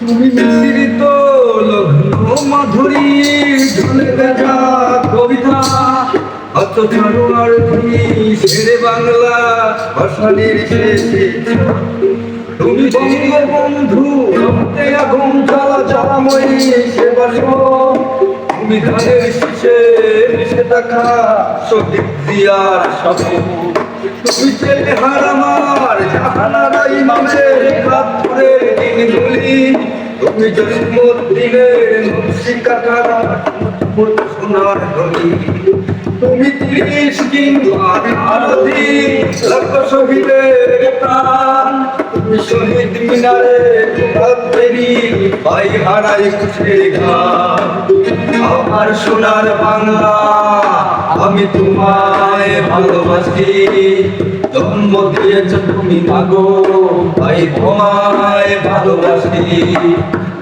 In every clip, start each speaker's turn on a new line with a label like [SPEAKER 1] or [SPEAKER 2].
[SPEAKER 1] তুমি মিশ্রিত লগ্ন মাধুরী ঢলে দেখা কবিতা অত ছাড়ো আর শেরে বাংলা ধানের শীষে মিশে থাকা সঠিক দিয়ার সব তুমি ছেলে হারামার জাহানারাই মামের রাত্রে দিনগুলি তুমি জসিমুদ্দিনের নকশি কাটারা সোনার তুমি তিরিশ লক্ষ শহীদের প্রাণ, তুমি শহীদ মিনারে ভাই হারাই খুশির গান আমার সোনার বাংলা আমি তোমায় ভালোবাসি, জন্ম দিয়েছ তুমি মাগো ভাই তোমায় ভালোবাসি।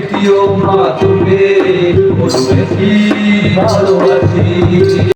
[SPEAKER 1] প্রিয় মা তুমি ভালোবাসি?